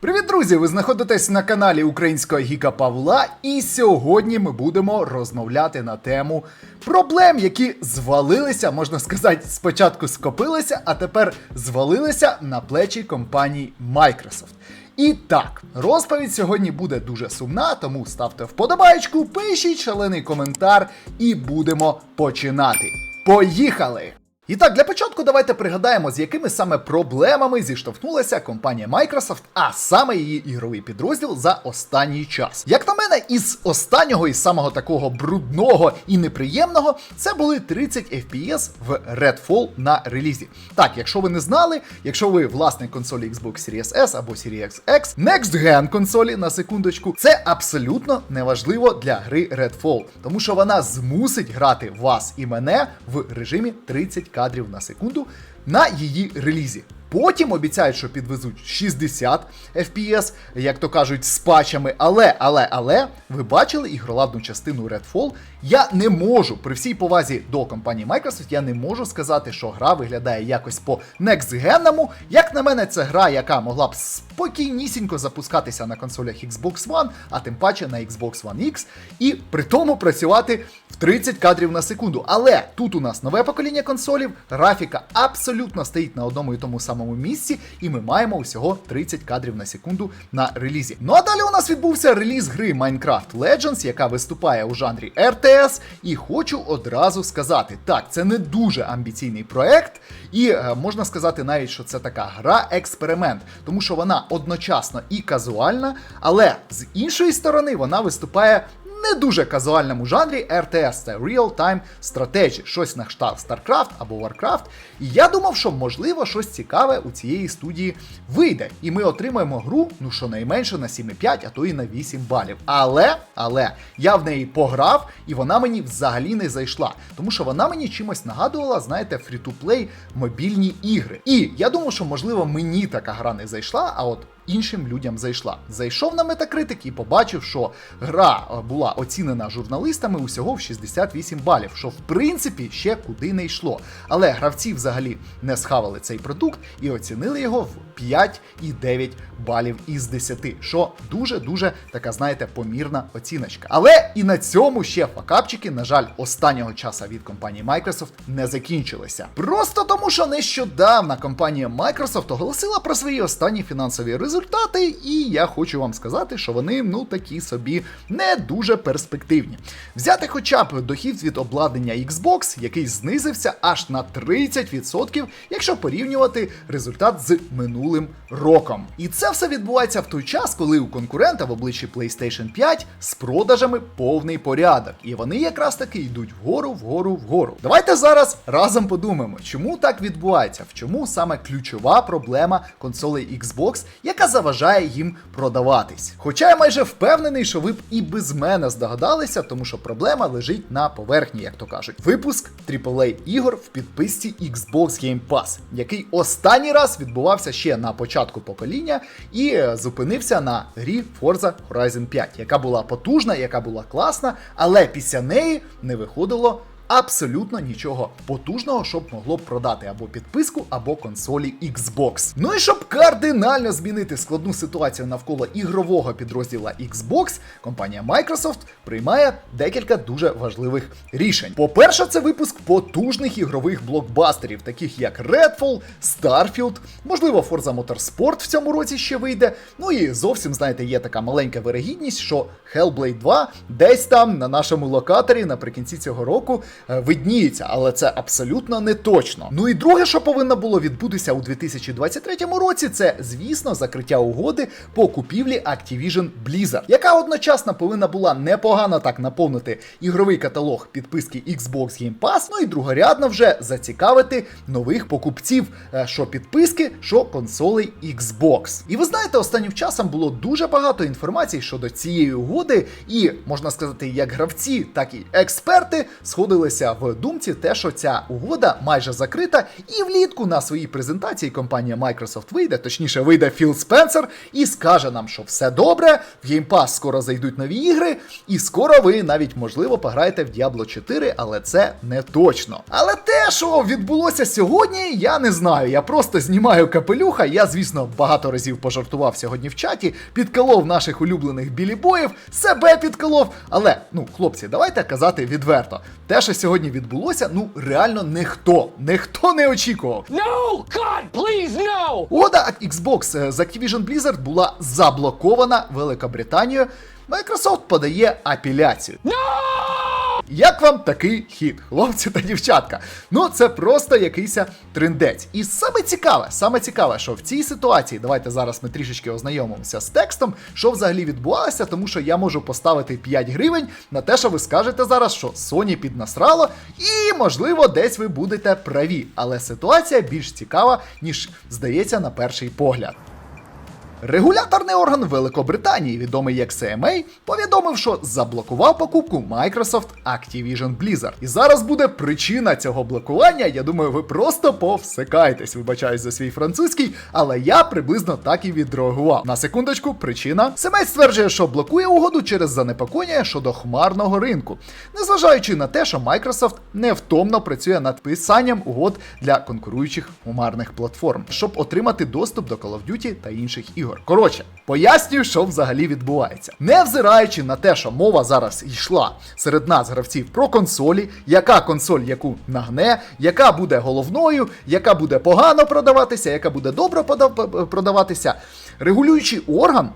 Привіт, друзі! Ви знаходитесь на каналі Українського Гіка Павла, і сьогодні ми будемо розмовляти на тему проблем, які звалилися, можна сказати, спочатку скопилися, а тепер звалилися на плечі компанії Microsoft. І так, розповідь сьогодні буде дуже сумна, тому ставте вподобайку, пишіть шалений коментар і будемо починати. Поїхали! І так, для початку давайте пригадаємо, з якими саме проблемами зіштовхнулася компанія Microsoft, а саме її ігровий підрозділ за останній час. Як на мене, із останнього і самого такого брудного і неприємного, це були 30 FPS в Redfall на релізі. Так, якщо ви не знали, якщо ви власник консолі Xbox Series S або Series X, Next Gen консолі на секундочку, це абсолютно неважливо для гри Redfall, тому що вона змусить грати вас і мене в режимі 30 кадрів на секунду на її релізі. Потім обіцяють, що підвезуть 60 FPS, як то кажуть, з патчами. Але, але, але, ви бачили ігроладну частину Redfall. Я не можу, при всій повазі до компанії Microsoft, я не можу сказати, що гра виглядає якось по next-генному. Як на мене, це гра, яка могла б спокійнісінько запускатися на консолях Xbox One, а тим паче на Xbox One X, і при тому працювати в 30 кадрів на секунду. Але тут у нас нове покоління консолів, графіка абсолютно стоїть на одному і тому самому місці, і ми маємо усього 30 кадрів на секунду на релізі. Ну а далі у нас відбувся реліз гри Minecraft Legends, яка виступає у жанрі RTS. І хочу одразу сказати: так, це не дуже амбіційний проект, і е, можна сказати навіть, що це така гра-експеримент, тому що вона одночасно і казуальна, але з іншої сторони вона виступає не дуже казуальному жанрі RTS, це Real-Time Strategy, щось на кшталт StarCraft або Warcraft. І я думав, що можливо щось цікаве у цієї студії вийде. І ми отримаємо гру, ну щонайменше на 7,5, а то і на 8 балів. Але, але я в неї пограв, і вона мені взагалі не зайшла. Тому що вона мені чимось нагадувала, знаєте, фрі-ту-плей мобільні ігри. І я думав, що можливо мені така гра не зайшла, а от іншим людям зайшла. Зайшов на Metacritic і побачив, що гра була оцінена журналистами усього в 68 балів, що в принципі ще куди не йшло. Але гравці взагалі не схавали цей продукт і оцінили його в 5,9 балів із 10, що дуже-дуже така, знаєте, помірна оціночка. Але і на цьому ще факапчики, на жаль, останнього часу від компанії Microsoft не закінчилися. Просто тому, що нещодавно компанія Microsoft оголосила про свої останні фінансові результати, і я хочу вам сказати, що вони ну такі собі не дуже перспективні. Взяти хоча б дохід від обладнання Xbox, який знизився аж на 30%, якщо порівнювати результат з минулим роком. І це все відбувається в той час, коли у конкурента в обличчі PlayStation 5 з продажами повний порядок, і вони якраз таки йдуть вгору, вгору, вгору. Давайте зараз разом подумаємо, чому так відбувається, в чому саме ключова проблема консолей Xbox, яка заважає їм продаватись. Хоча я майже впевнений, що ви б і без мене здогадалися, тому що проблема лежить на поверхні, як то кажуть. Випуск AAA ігор в підписці Xbox Game Pass, який останній раз відбувався ще на початку покоління і е, зупинився на грі Forza Horizon 5, яка була потужна, яка була класна, але після неї не виходило. Абсолютно нічого потужного, щоб могло б продати або підписку, або консолі Xbox. Ну і щоб кардинально змінити складну ситуацію навколо ігрового підрозділа Xbox, компанія Microsoft приймає декілька дуже важливих рішень. По-перше, це випуск потужних ігрових блокбастерів, таких як Redfall, Starfield, можливо, Forza Motorsport в цьому році ще вийде. Ну і зовсім, знаєте, є така маленька вирогідність, що Hellblade 2 десь там на нашому локаторі наприкінці цього року видніється, але це абсолютно не точно. Ну і друге, що повинно було відбутися у 2023 році, це, звісно, закриття угоди по купівлі Activision Blizzard, яка одночасно повинна була непогано так наповнити ігровий каталог підписки Xbox Game Pass, ну і другорядно вже зацікавити нових покупців, е, що підписки, що консолей Xbox. І ви знаєте, останнім часом було дуже багато інформації щодо цієї угоди, і можна сказати, як гравці, так і експерти сходилися залишилося в думці те, що ця угода майже закрита, і влітку на своїй презентації компанія Microsoft вийде, точніше, вийде Філ Спенсер і скаже нам, що все добре, в Game Pass скоро зайдуть нові ігри, і скоро ви навіть можливо пограєте в Diablo 4, але це не точно. Але те, що відбулося сьогодні, я не знаю. Я просто знімаю капелюха. Я, звісно, багато разів пожартував сьогодні в чаті, підколов наших улюблених білібоїв, себе підколов. Але ну, хлопці, давайте казати відверто. Те, що сьогодні відбулося, ну реально ніхто, ніхто не очікував. No! God, please, no! Угода Xbox е, з Activision Blizzard була заблокована Великобританією. Microsoft подає апеляцію. Як вам такий хід, хлопці та дівчатка? Ну це просто якийсь трендець. І саме цікаве, саме цікаве, що в цій ситуації, давайте зараз ми трішечки ознайомимося з текстом, що взагалі відбувалося, тому що я можу поставити 5 гривень на те, що ви скажете зараз, що Sony піднасрало, і можливо десь ви будете праві. Але ситуація більш цікава, ніж здається на перший погляд. Регуляторний орган Великобританії, відомий як CMA, повідомив, що заблокував покупку Microsoft Activision Blizzard. І зараз буде причина цього блокування. Я думаю, ви просто повсикаєтесь. Вибачаюсь за свій французький, але я приблизно так і відреагував. На секундочку, причина. CMA стверджує, що блокує угоду через занепокоєння щодо хмарного ринку, незважаючи на те, що Microsoft невтомно працює над писанням угод для конкуруючих хмарних платформ, щоб отримати доступ до Call of Duty та інших ігор. Коротше, пояснюю, що взагалі відбувається. Невзираючи на те, що мова зараз йшла серед нас, гравців, про консолі, яка консоль яку нагне, яка буде головною, яка буде погано продаватися, яка буде добре продаватися. Регулюючий орган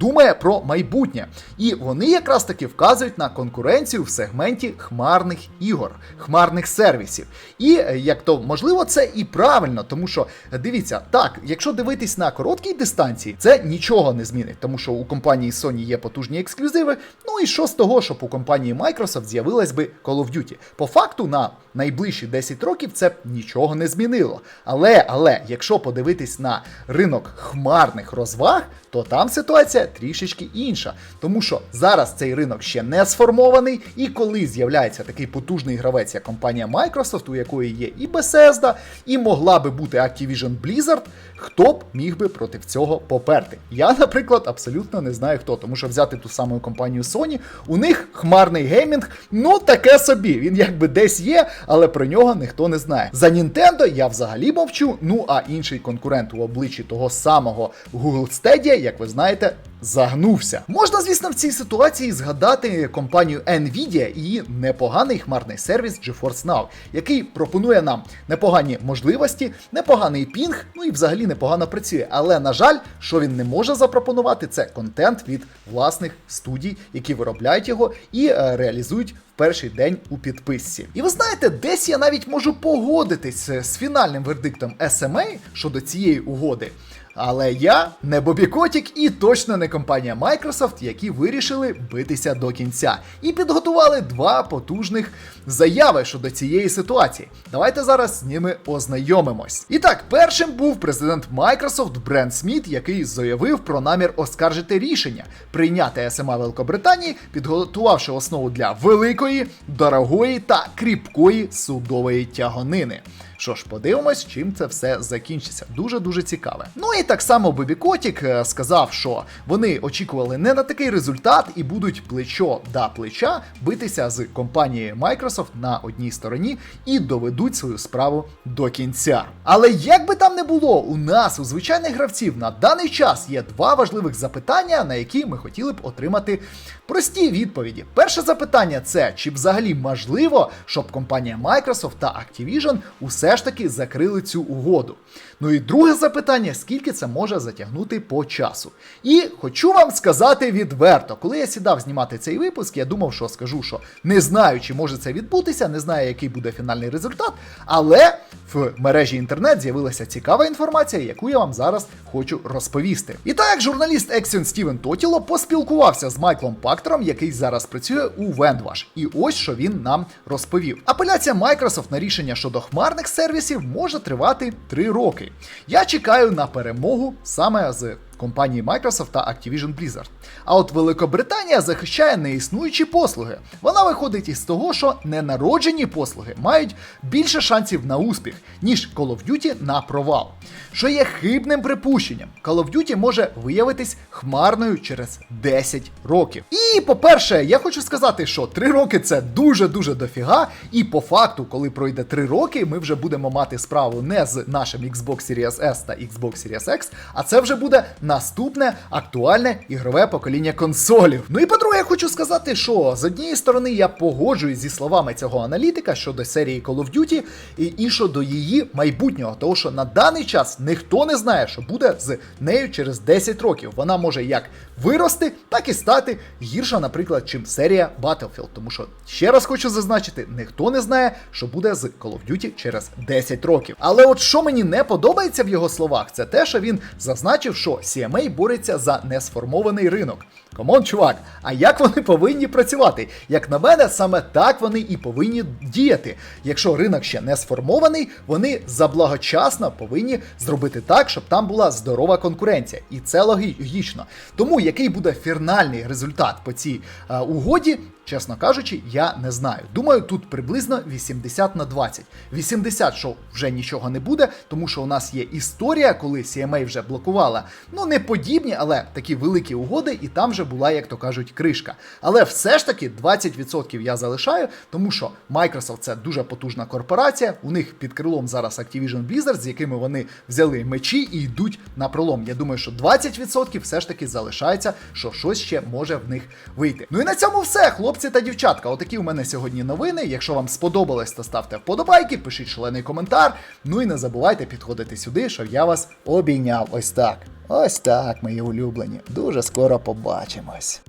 думає про майбутнє. І вони якраз таки вказують на конкуренцію в сегменті хмарних ігор, хмарних сервісів. І е, як то можливо, це і правильно, тому що е, дивіться, так, якщо дивитись на короткій дистанції, це нічого не змінить, тому що у компанії Sony є потужні ексклюзиви. Ну і що з того, щоб у компанії Microsoft з'явилась би Call of Duty? По факту, на найближчі 10 років це б нічого не змінило. Але, але, якщо подивитись на ринок хмарних розваг, то там ситуація трішечки інша. Тому що зараз цей ринок ще не сформований, і коли з'являється такий потужний гравець, як компанія Microsoft, у якої є і Bethesda, і могла би бути Activision Blizzard, хто б міг би проти цього поперти? Я, наприклад, абсолютно не знаю хто, тому що взяти ту саму компанію Sony, у них хмарний геймінг, ну таке собі. Він якби десь є, але про нього ніхто не знає. За Nintendo я взагалі мовчу. Ну а інший конкурент у обличчі того самого Google Stadia, як ви знаєте, загнувся. Можна, звісно, в цій ситуації згадати компанію Nvidia і її непоганий хмарний сервіс GeForce Now, який пропонує нам непогані можливості, непоганий пінг, ну і взагалі непогано працює. Але на жаль, що він не може запропонувати, це контент від власних студій, які виробляють його і е, реалізують. Перший день у підписці. І ви знаєте, десь я навіть можу погодитись е, з фінальним вердиктом SMA щодо цієї угоди. Але я не Бобі Котік і точно не компанія Microsoft, які вирішили битися до кінця і підготували два потужних заяви щодо цієї ситуації. Давайте зараз з ними ознайомимось. І так, першим був президент Microsoft Брент Сміт, який заявив про намір оскаржити рішення прийняти СМА Великобританії, підготувавши основу для великої, дорогої та кріпкої судової тягонини. Що ж, подивимось, чим це все закінчиться. Дуже дуже цікаве. Ну і так само Бобі Котік е, сказав, що вони очікували не на такий результат і будуть плечо да плеча битися з компанією Microsoft на одній стороні і доведуть свою справу до кінця. Але як би там не було, у нас, у звичайних гравців, на даний час є два важливих запитання, на які ми хотіли б отримати прості відповіді. Перше запитання це чи взагалі можливо, щоб компанія Microsoft та Activision усе ж таки закрили цю угоду. Ну і друге запитання: скільки це може затягнути по часу? І хочу вам сказати відверто, коли я сідав знімати цей випуск, я думав, що скажу, що не знаю, чи може це відбутися, не знаю, який буде фінальний результат, але в мережі інтернет з'явилася цікава інформація, яку я вам зараз хочу розповісти. І так, журналіст Ексіон Стівен Тотіло поспілкувався з Майклом Пактером, який зараз працює у Вендваш. І ось що він нам розповів. Апеляція Microsoft на рішення щодо хмарних сервісів може тривати 3 роки. Я чекаю на перемогу саме з компанії Microsoft та Activision Blizzard. А от Великобританія захищає неіснуючі послуги. Вона виходить із того, що ненароджені послуги мають більше шансів на успіх, ніж Call of Duty на провал. Що є хибним припущенням. Call of Duty може виявитись хмарною через 10 років. І по-перше, я хочу сказати, що 3 роки це дуже-дуже дофіга. І по факту, коли пройде 3 роки, ми вже будемо мати справу не з нашим Xbox Series S та Xbox Series X, а це вже буде наступне актуальне ігрове покоління консолів. Ну і по-друге, я хочу сказати, що з однієї сторони я погоджуюсь зі словами цього аналітика щодо серії Call of Duty і, і щодо її майбутнього, тому що на даний час ніхто не знає, що буде з нею через 10 років. Вона може як вирости, так і стати гірша, наприклад, чим серія Battlefield. Тому що ще раз хочу зазначити, ніхто не знає, що буде з Call of Duty через 10 років. Але от що мені не подобається в його словах, це те, що він зазначив, що CMA бореться за несформований ринок. Комон, чувак, а як вони повинні працювати? Як на мене, саме так вони і повинні діяти. Якщо ринок ще не сформований, вони заблагочасно повинні зробити так, щоб там була здорова конкуренція. І це логічно. Тому який буде фінальний результат по цій е, угоді, чесно кажучи, я не знаю. Думаю, тут приблизно 80 на 20. 80, що вже нічого не буде, тому що у нас є історія, коли CMA вже блокувала. Ну, не подібні, але такі великі угоди, і там вже була, як то кажуть, кришка. Але все ж таки 20% я залишаю, тому що Microsoft це дуже потужна корпорація. У них під крилом зараз Activision Blizzard, з якими вони взяли мечі і йдуть на пролом. Я думаю, що 20% все ж таки залишається, що щось ще може в них вийти. Ну і на цьому все, хлопці та дівчатка. Отакі у мене сьогодні новини. Якщо вам сподобалось, то ставте вподобайки, пишіть шалений коментар. Ну і не забувайте підходити сюди, щоб я вас обійняв. Ось так. Ось так, мої улюблені. Дуже скоро побачимось.